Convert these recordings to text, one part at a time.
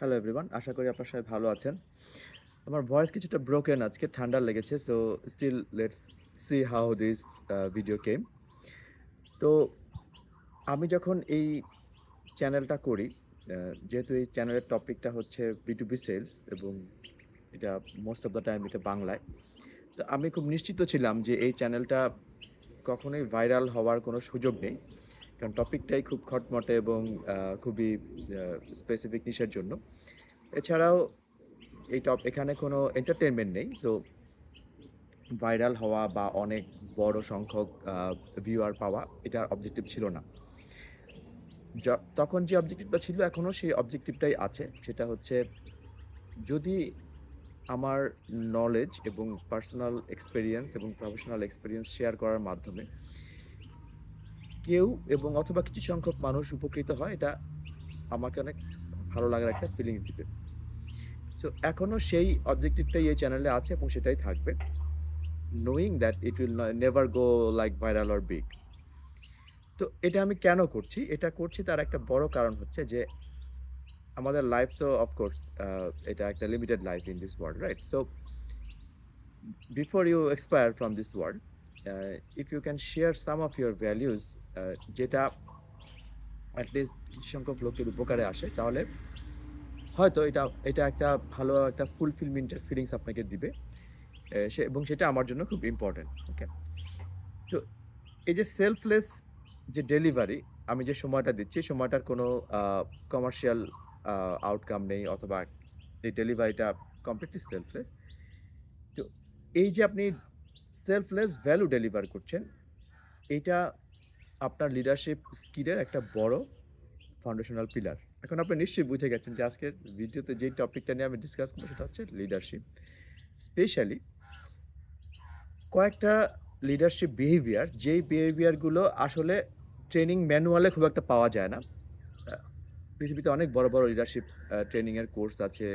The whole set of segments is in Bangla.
হ্যালো এভরিওয়ান আশা করি আপনার সবাই ভালো আছেন। আমার ভয়েস কিছুটা ব্রোকেন আজকে, ঠান্ডা লেগেছে so still let's see how this video came তো আমি যখন এই চ্যানেলটা করি যেহেতু এই চ্যানেলের টপিকটা হচ্ছে বিটুবি সেলস এবং এটা মোস্ট অফ দ্য টাইম এটা বাংলায়, তো আমি খুব নিশ্চিত ছিলাম যে এই চ্যানেলটা কখনোই ভাইরাল হওয়ার কোনো সুযোগ নেই। কারণ টপিকটাই খুব খটমটে এবং খুবই স্পেসিফিক নিশের জন্য। এছাড়াও এই টপ এখানে কোনো এন্টারটেনমেন্ট নেই সো ভাইরাল হওয়া বা অনেক বড় সংখ্যক ভিউয়ার পাওয়া, এটার অবজেক্টিভ ছিল না। তখন যে অবজেক্টিভটা ছিল এখনও সেই অবজেক্টিভটাই আছে। সেটা হচ্ছে, যদি আমার নলেজ এবং পার্সোনাল এক্সপিরিয়েন্স এবং প্রফেশনাল এক্সপিরিয়েন্স শেয়ার করার মাধ্যমে কেউ এবং অথবা কিছু সংখ্যক মানুষ উপকৃত হয়, এটা আমাকে অনেক ভালো লাগার একটা ফিলিংস দিবে। সো এখনও সেই অবজেক্টিভটাই এই চ্যানেলে আছে এবং সেটাই থাকবে knowing that it will never go like viral or big তো এটা আমি কেন করছি? এটা করছি তার একটা বড় কারণ হচ্ছে যে, আমাদের লাইফ তো অফকোর্স এটা একটা limited life in this world right so before you expire from this world if you can share some of your values যেটা অ্যাটলিস্ট সংখ্যক লোকের উপকারে আসে, তাহলে হয়তো এটা এটা একটা ভালো একটা ফুলফিলমেন্টের ফিলিংস আপনাকে দিবে সে, এবং সেটা আমার জন্য খুব ইম্পর্টেন্ট ওকে তো এই যে সেলফলেস যে ডেলিভারি আমি যে সময়টা দিচ্ছি সময়টার কোনো কমার্শিয়াল আউটকাম নেই, অথবা এই ডেলিভারিটা কমপ্লিটলি সেলফলেস তো এই যে আপনি সেলফলেস ভ্যালু ডেলিভার করছেন এইটা আপনার লিডারশিপ স্কিলের একটা বড় ফাউন্ডেশনাল পিলার এখন আপনি নিশ্চয়ই বুঝে গেছেন যে আজকের ভিডিওতে যে টপিকটা নিয়ে আমি ডিসকাস করব সেটা হচ্ছে লিডারশিপ স্পেশালি কয়েকটা লিডারশিপ বিহেভিয়ার যেই বিহেভিয়ারগুলো আসলে ট্রেনিং ম্যানুয়ালে খুব একটা পাওয়া যায় না। পৃথিবীতে অনেক বড় বড় লিডারশিপ ট্রেনিংয়ের কোর্স আছে,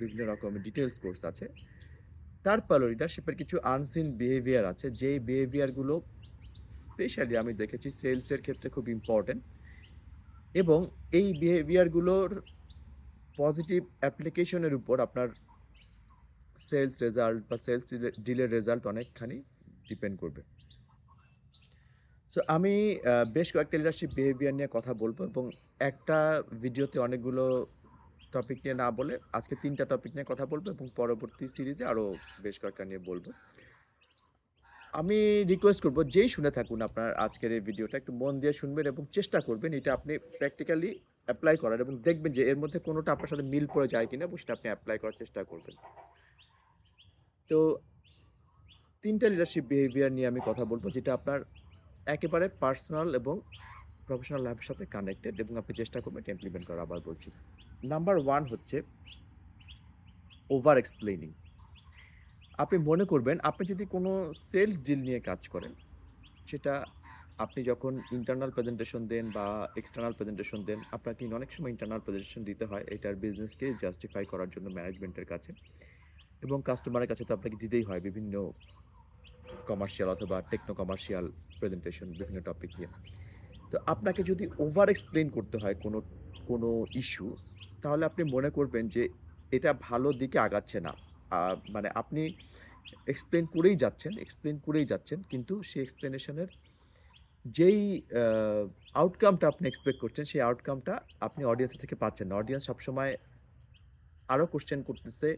বিভিন্ন রকমের ডিটেলস কোর্স আছে। তারপরও লিডারশিপের কিছু আনসিন বিহেভিয়ার আছে। যেই বিহেভিয়ারগুলো স্পেশালি আমি দেখেছি সেলসের ক্ষেত্রে খুব ইম্পর্টেন্ট এবং এই বিহেভিয়ারগুলোর পজিটিভ অ্যাপ্লিকেশনের উপর আপনার সেলস রেজাল্ট বা সেলস ডিলের রেজাল্ট অনেকখানি ডিপেন্ড করবে। সো আমি বেশ কয়েকটা লিডারশিপ বিহেভিয়ার নিয়ে কথা বলব এবং একটা ভিডিওতে অনেকগুলো টপিক নিয়ে না বলে আজকে তিনটা টপিক নিয়ে কথা বলব এবং পরবর্তী সিরিজে আরও বেশ কয়েকটা নিয়ে বলব। আমি রিকোয়েস্ট করব যেই শুনে থাকুন আপনার আজকের এই ভিডিওটা একটু মন দিয়ে শুনবেন এবং চেষ্টা করবেন এটা আপনি প্র্যাকটিক্যালি অ্যাপ্লাই করার এবং দেখবেন যে এর মধ্যে কোনোটা আপনার সাথে মিল পড়ে যায় কিনা এবং সেটা আপনি অ্যাপ্লাই করার চেষ্টা করবেন। তো তিনটা লিডারশিপ বিহেভিয়ার নিয়ে আমি কথা বলব যেটা আপনার একেবারে পার্সোনাল এবং প্রফেশনাল লাইফের সাথে কানেক্টেড এবং আপনি চেষ্টা করবেন এটা ইমপ্লিমেন্ট করা আবার বলছি। নাম্বার ওয়ান হচ্ছে ওভার এক্সপ্লেনিং আপনি মনে করবেন, আপনি যদি কোনো সেলস ডিল নিয়ে কাজ করেন, সেটা আপনি যখন ইন্টারনাল প্রেজেন্টেশন দেন বা এক্সটার্নাল প্রেজেন্টেশন দেন, আপনাকে অনেক সময় ইন্টারনাল প্রেজেন্টেশন দিতে হয়, এটার বিজনেসকে জাস্টিফাই করার জন্য ম্যানেজমেন্টের কাছে। এবং কাস্টমারের কাছে তো আপনাকে দিতেই হয় বিভিন্ন কমার্শিয়াল অথবা টেকনো কমার্শিয়াল প্রেজেন্টেশন বিভিন্ন টপিক নিয়ে। তো আপনাকে যদি ওভার এক্সপ্লেন করতে হয় কোনো কোনো ইস্যু তাহলে আপনি মনে করবেন যে এটা ভালো দিকে আগাচ্ছে না। মানে আপনি এক্সপ্লেন করেই যাচ্ছেন এক্সপ্লেন করেই যাচ্ছেন, কিন্তু সেই এক্সপ্লেনেশনের যেই আউটকামটা আপনি এক্সপেক্ট করছেন, সেই আউটকামটা আপনি অডিয়েন্স থেকে পাচ্ছেন না। অডিয়েন্স সবসময় আরও কোশ্চেন করতেছে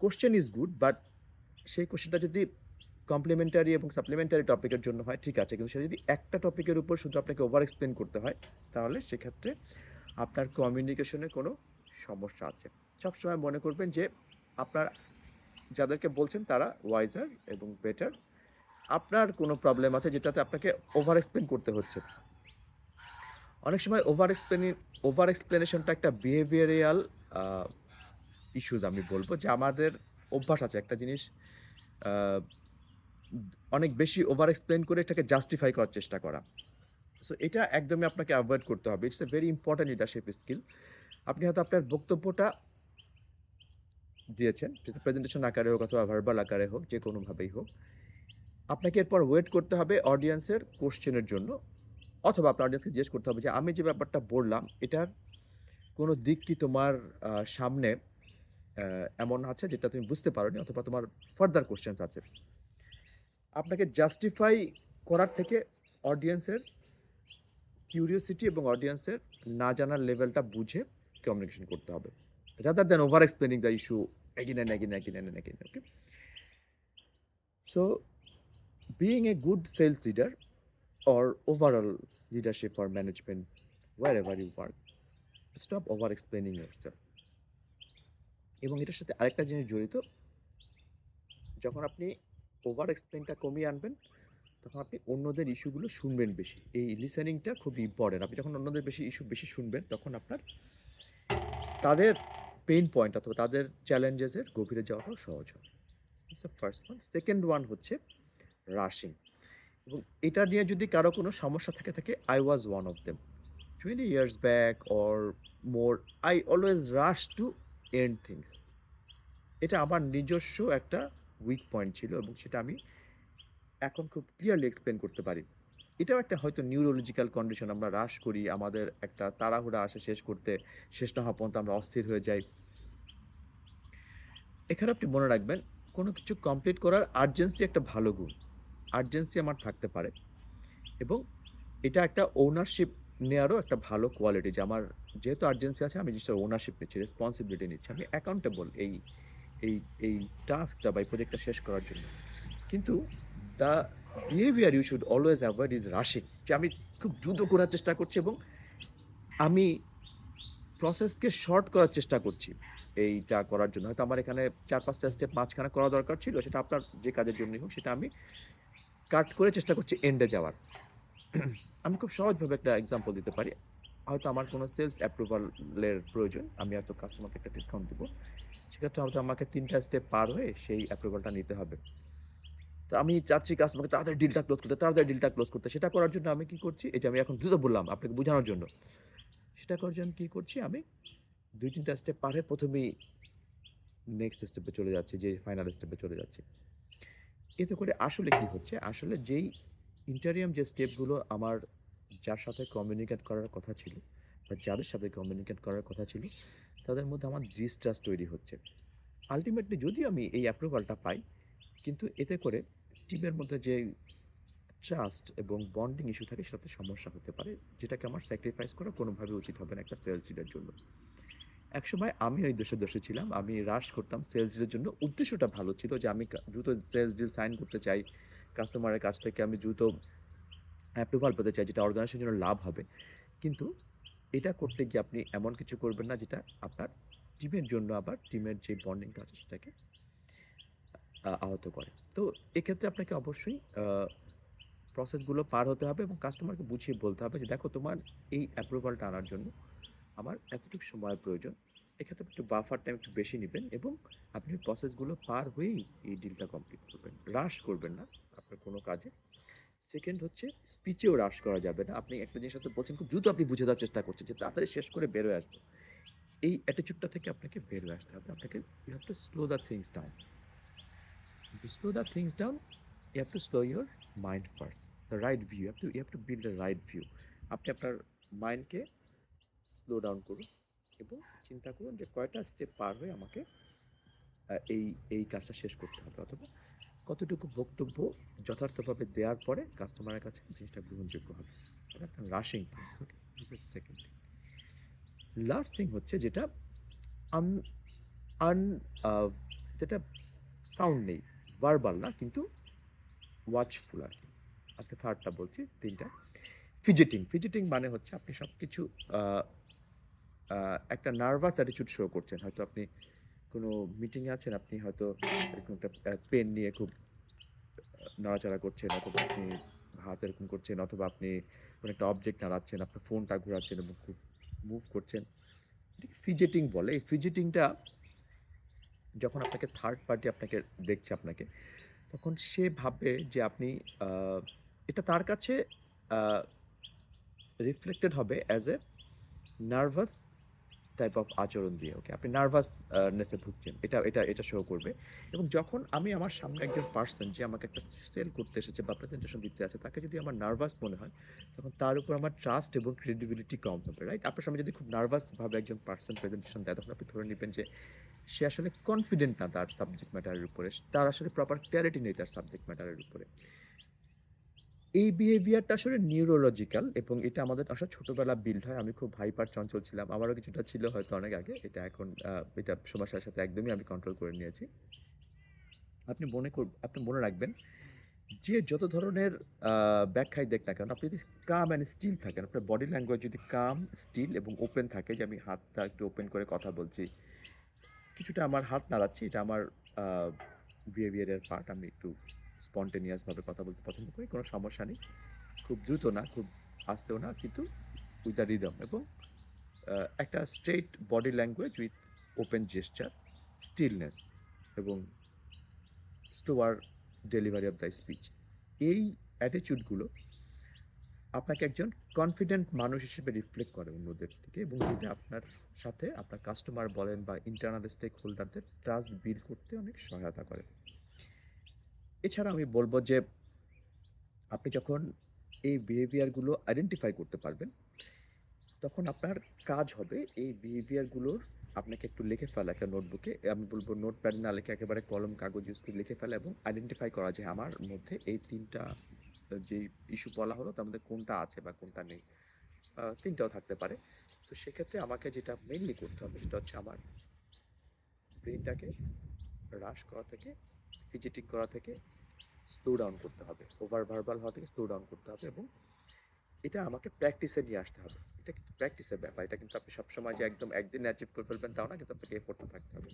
কোশ্চেন ইজ গুড বাট সেই কোশ্চেনটা যদি কমপ্লিমেন্টারি এবং সাপ্লিমেন্টারি টপিকের জন্য হয়, ঠিক আছে, কিন্তু সেটা যদি একটা টপিকের উপর শুধু আপনাকে ওভার এক্সপ্লেন করতে হয়, তাহলে সেক্ষেত্রে আপনার কমিউনিকেশনে কোনো সমস্যা আছে। সবসময় মনে করবেন যে আপনার, যাদেরকে বলছেন তারা ওয়াইজার এবং বেটার আপনার কোনো প্রবলেম আছে যেটাতে আপনাকে ওভার এক্সপ্লেন করতে হচ্ছে অনেক সময় ওভার এক্সপ্লেন ওভার এক্সপ্লেনেশনটা একটা বিহেভিয়ারিয়াল ইস্যুজ আমি বলব, যে আমাদের অভ্যাস আছে। একটা জিনিস অনেক বেশি ওভার এক্সপ্লেন করে এটাকে জাস্টিফাই করার চেষ্টা করা। সো এটা একদমই আপনাকে অ্যাভয়েড করতে হবে। It's a very important leadership skill আপনি হয়তো আপনার বক্তব্যটা দিয়েছেন প্রেজেন্টেশন আকারে হোক অথবা ভার্বাল আকারে হোক, যে কোনোভাবেই হোক। আপনাকে এরপর ওয়েট করতে হবে অডিয়েন্সের কোশ্চেনের জন্য, অথবা আপনার অডিয়েন্সকে জিজ্ঞেস করতে হবে যে, আমি যে ব্যাপারটা বললাম, এটার কোনো দিক কি তোমার সামনে এমন আছে যেটা তুমি বুঝতে পারোনি, অথবা তোমার ফার্দার কোয়েশ্চেনস আছে। আপনাকে জাস্টিফাই করার থেকে অডিয়েন্সের কিউরিওসিটি এবং অডিয়েন্সের না জানার লেভেলটা বুঝে কমিউনিকেশন করতে হবে। Rather than over explaining the issue again and again, again and again okay? So, being a good sales leader or overall leadership or management, wherever you work, stop over explaining yourself. এবং এটার সাথে আরেকটা জিনিস জড়িত। যখন আপনি ওভার এক্সপ্লেইনটা কমিয়ে আনবেন, তখন আপনি অন্যদের ইস্যুগুলো শুনবেন বেশি। এই লিসেনিংটা খুব ইম্পোর্টেন্ট। আপনি যখন অন্যদের বেশি ইস্যু বেশি শুনবেন, তখন আপনার তাদের পেইন পয়েন্ট অথবা তাদের চ্যালেঞ্জেস এর গভীরে যাওয়াটাও সহজ হবে। First one. সেকেন্ড ওয়ান হচ্ছে রাশিং। এবং এটা নিয়ে যদি কারও কোনো সমস্যা থেকে থাকে, I was one of them. 20 years back or more, I always rush to end things. এটা আমার নিজস্ব একটা উইক পয়েন্ট ছিল এবং সেটা আমি এখন খুব ক্লিয়ারলি এক্সপ্লেইন করতে পারি। এটাও একটা হয়তো নিউরোলজিক্যাল কন্ডিশন। আমরা রাশ করি, আমাদের একটা তাড়াহুড়া আসে শেষ করতে, শেষ না হওয়া পর্যন্ত আমরা অস্থির হয়ে যাই। এখানে আপনি মনে রাখবেন, কোনো কিছু কমপ্লিট করার আর্জেন্সি একটা ভালো গুণ। আর্জেন্সি আমার থাকতে পারে এবং এটা একটা ওনারশিপ নেওয়ারও একটা ভালো কোয়ালিটি যে আমার যেহেতু আর্জেন্সি আছে আমি জিনিসটার ওনারশিপ নিচ্ছি, রেসপন্সিবিলিটি নিচ্ছি। আমি অ্যাকাউন্টেবল এই এই এই টাস্কটা বা এই প্রজেক্টটা শেষ করার জন্য। কিন্তু the behaviour you should always avoid is rushing. যে আমি খুব দ্রুত করার চেষ্টা করছি এবং আমি প্রসেসকে শর্ট করার চেষ্টা করছি এইটা করার জন্য। হয়তো আমার এখানে ৪-৫ টা স্টেপ মাঝখানে করা দরকার ছিল। সেটা আপনার যে কাজের জন্যই হোক, সেটা আমি কাট করে চেষ্টা করছি এন্ডে যাওয়ার। আমি খুব সহজভাবে একটা এক্সাম্পল দিতে পারি। হয়তো আমার কোনো সেলস অ্যাপ্রুভালের প্রয়োজন। আমি হয়তো কাস্টমারকে একটা ডিসকাউন্ট দিব। সেক্ষেত্রে হয়তো আমাকে ৩ টা স্টেপ পার হয়ে সেই অ্যাপ্রুভালটা নিতে হবে। তো আমি চাচ্ছি কাস্টমারকে তাড়াতাড়ি ডিলটা ক্লোজ করতে, তাড়াতাড়ি ডিলটা ক্লোজ করতে। সেটা করার জন্য আমি কি করছি? এই যে আমি এখন দ্রুত বললাম আপনাকে বোঝানোর জন্য। সেটা করার জন্য কি করছি? আমি ২-৩ টা স্টেপ পার হয়ে প্রথমেই নেক্সট স্টেপে চলে যাচ্ছি, যে ফাইনাল স্টেপে চলে যাচ্ছি। এতে করে আসলে কি হচ্ছে? আসলে যেই ইন্টারিয়াম যে স্টেপগুলো আমার যার সাথে কমিউনিকেট করার কথা ছিল বা যাদের সাথে কমিউনিকেট করার কথা ছিল, তাদের মধ্যে আমার ডিস্ট্রাস্ট তৈরি হচ্ছে। আলটিমেটলি যদি আমি এই অ্যাপ্রুভালটা পাই, কিন্তু এতে করে টিমের মধ্যে যে ট্রাস্ট এবং বন্ডিং ইস্যু থাকে সেটাতে সমস্যা হতে পারে। যেটাকে আমার স্যাক্রিফাইস করা কোনোভাবে উচিত হবে না একটা সেলস লিডের জন্য। একসময় আমি ওই দোষে, দোষী ছিলাম। আমি রাশ করতাম সেলস ডিলের জন্য। উদ্দেশ্যটা ভালো ছিল যে আমি দ্রুত সেলস ডিল সাইন করতে চাই। কাস্টমারের কাছ থেকে আমি দ্রুত অ্যাপ্রুভাল পেতে চাই যেটা অর্গানাইজেশনের জন্য লাভ হবে। কিন্তু এটা করতে গিয়ে আপনি এমন কিছু করবেন না যেটা আপনার টিমের জন্য আবার টিমের যে বন্ডিংটা আছে সেটাকে আহত করে। তো এক্ষেত্রে আপনাকে অবশ্যই প্রসেসগুলো পার হতে হবে এবং কাস্টমারকে বুঝিয়ে বলতে হবে যে, "দেখো তোমার এই অ্যাপ্রুভালটা আনার জন্য আমার এতটুকু সময়ের প্রয়োজন। এক্ষেত্রে একটু বাফার টাইম একটু বেশি নেবেন এবং আপনি প্রসেসগুলো পার হয়েই এই ডিলটা কমপ্লিট করবেন। রাশ করবেন না আপনার কোনো কাজে। সেকেন্ড হচ্ছে স্পিচেও রাশ করা যাবে না। আপনি একটা জিনিস হয়তো বলছেন খুব দ্রুত আপনি বুঝে দেওয়ার চেষ্টা করছেন যে তাড়াতাড়ি শেষ করে বের হয়ে আসব। এই অ্যাটিটিউডটা থেকে আপনাকে বের হয়ে আসতে হবে। আপনাকে you have to slow the things down. The things down, you have to slow your mind first. The right view. You have to you have to build the right view. আপনি আপনার মাইন্ডকে স্লো ডাউন করুন এবং চিন্তা করুন যে কয়টা স্টেপ পার হয়ে আমাকে এই এই কাজটা শেষ করতে হবে অথবা কতটুকু বক্তব্য যথার্থভাবে দেওয়ার পরে কাস্টমারের কাছে জিনিসটা গ্রহণযোগ্য হবে। এটা রাশিং সেকেন্ড। লাস্ট থিং হচ্ছে যেটা আন আন যেটা সাউন্ড নেই। ভার্বাল না, কিন্তু ওয়াচফুল আর কি আজকে থার্ডটা বলছি ৩ টা। ফিজেটিং। ফিজেটিং মানে হচ্ছে আপনি সবকিছু আ আ একটা নার্ভাস অ্যাটিটিউড শো করছেন। হয়তো আপনি কোনো মিটিং আছেন, আপনি হয়তো এরকম একটা পেন নিয়ে খুব নাড়াচাড়া করছেন অথবা আপনি হাত এরকম করছেন অথবা আপনি কোনো একটা অবজেক্ট নাড়াচ্ছেন, আপনার ফোনটা ঘোরাচ্ছেন এবং খুব মুভ করছেন। ফিজেটিং বলে। এই ফিজেটিংটা যখন আপনাকে থার্ড পার্টি আপনাকে দেখছে আপনাকে, তখন সে ভাববে যে আপনি এটা তার কাছে রিফ্লেক্টেড হবে as a nervous type of আচরণ দিয়ে ওকে আপনি নার্ভাস নেসে ভুগছেন, এটা এটা এটা শো করবে। এবং যখন আমি আমার সামনে একজন পার্সন যে আমাকে একটা সেল করতে এসেছে বা প্রেজেন্টেশন দিতে আছে, তাকে যদি আমার নার্ভাস মনে হয়, তখন তার উপর আমার ট্রাস্ট এবং ক্রেডিবিলিটি কম হবে রাইট আপনার সামনে যদি খুব নার্ভাসভাবে একজন পার্সন প্রেজেন্টেশন দেয়, তখন আপনি ধরে নেবেন যে সে আসলে কনফিডেন্ট না তার সাবজেক্ট ম্যাটারের উপরে, তার আসলে প্রপার ক্ল্যারিটি নেই তার সাবজেক্ট ম্যাটারের উপরে। এই বিহেভিয়ারটা আসলে নিউরোলজিক্যাল এবং এটা আমাদের আসলে ছোটবেলা বিল্ড হয়। আমি খুব হাইপার চঞ্চল ছিলাম। আমারও কিছুটা ছিল হয়তো অনেক আগে। এটা এখন এটা সময়ের সাথে একদমই আমি কন্ট্রোল করে নিয়েছি। আপনি মনে আপনি মনে রাখবেন যে যত ধরনের ব্যাখ্যাই দেখ না কেন, আপনি যদি কাম অ্যান্ড স্টিল থাকেন, আপনার বডি ল্যাঙ্গুয়েজ যদি কাম স্টিল এবং ওপেন থাকে, যে আমি হাতটা একটু ওপেন করে কথা বলছি, কিছুটা আমার হাত নাড়াচ্ছি, এটা আমার বিহেভিয়ারের পার্ট আমি একটু স্পন্টেনিয়াসভাবে কথা বলতে পছন্দ করি, কোনো সমস্যা নেই। খুব দ্রুত না, খুব আস্তেও না, কিন্তু উইথ দ্য রিদম এবং একটা straight body language with open gesture stillness এবং slower delivery of the speech এই অ্যাটিটিউডগুলো আপনাকে একজন কনফিডেন্ট মানুষ হিসেবে রিফ্লেক্ট করে অন্যদের থেকে এবং যেটা আপনার সাথে আপনার কাস্টমার বলেন বা ইন্টারনাল স্টেক হোল্ডারদের ট্রাস্ট বিল্ড করতে অনেক সহায়তা করে। এছাড়া আমি বলব যে আপনি যখন এই বিহেভিয়ারগুলো আইডেন্টিফাই করতে পারবেন, তখন আপনার কাজ হবে এই বিহেভিয়ারগুলোর আপনাকে একটু লিখে ফেলা, একটা নোটবুকে আমি বলব নোট প্যাড না লিখে একেবারে কলম, কাগজ ইউজ করে লিখে ফেলা এবং আইডেন্টিফাই করা যে আমার মধ্যে এই তিনটা যে ইস্যু বলা হলো, তার মধ্যে কোনটা আছে বা কোনটা নেই তিনটাও থাকতে পারে। তো সেক্ষেত্রে আমাকে যেটা মেইনলি করতে হবে সেটা হচ্ছে আমার ব্রেনটাকে হ্রাস করা থেকে ফিজিটিক করা থেকে স্লো ডাউন করতে হবে ওভার ভার্বাল হওয়া থেকে স্লো ডাউন করতে হবে এবং এটা আমাকে প্র্যাকটিসে নিয়ে আসতে হবে। এটা কিন্তু প্র্যাকটিসের ব্যাপার, এটা কিন্তু আপনি সবসময় যে একদম একদিন অ্যাচিভ করে ফেলবেন তাও না, কিন্তু আপনাকে এফোর্টটা থাকতে হবে।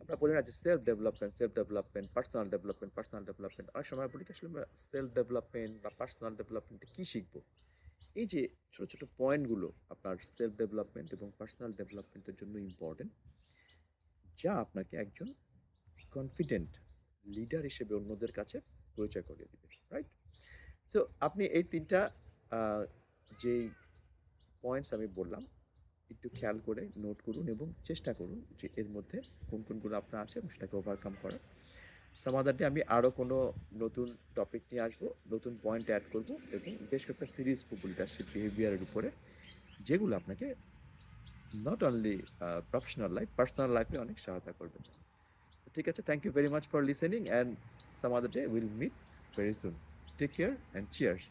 আমরা বলি না যে self development self development personal development personal development অনেক সময় বলি আসলে আমরা সেলফ ডেভেলপমেন্ট বা পার্সোনাল ডেভেলপমেন্টে কী শিখব? এই যে ছোটো ছোটো পয়েন্টগুলো আপনার সেলফ ডেভেলপমেন্ট এবং পার্সোনাল ডেভেলপমেন্টের জন্য ইম্পর্টেন্ট যা আপনাকে একজন কনফিডেন্ট লিডার হিসেবে অন্যদের কাছে পরিচয় করিয়ে দিবে রাইট সো আপনি এই তিনটা যেই পয়েন্টস আমি বললাম, একটু খেয়াল করে নোট করুন এবং চেষ্টা করুন যে এর মধ্যে কোন কোনগুলো আপনার আছে এবং সেটাকে ওভারকাম করার। সমাধানটি আমি আরও কোনো নতুন টপিক নিয়ে আসব, নতুন পয়েন্ট অ্যাড করব এবং বেশ কয়েকটা সিরিজ করব বিহেভিয়ারের উপরে, যেগুলো আপনাকে not only professional life personal লাইফে অনেক সহায়তা করবে। ঠিক আছে thank you very much for listening and some other day will meet very soon take care and cheers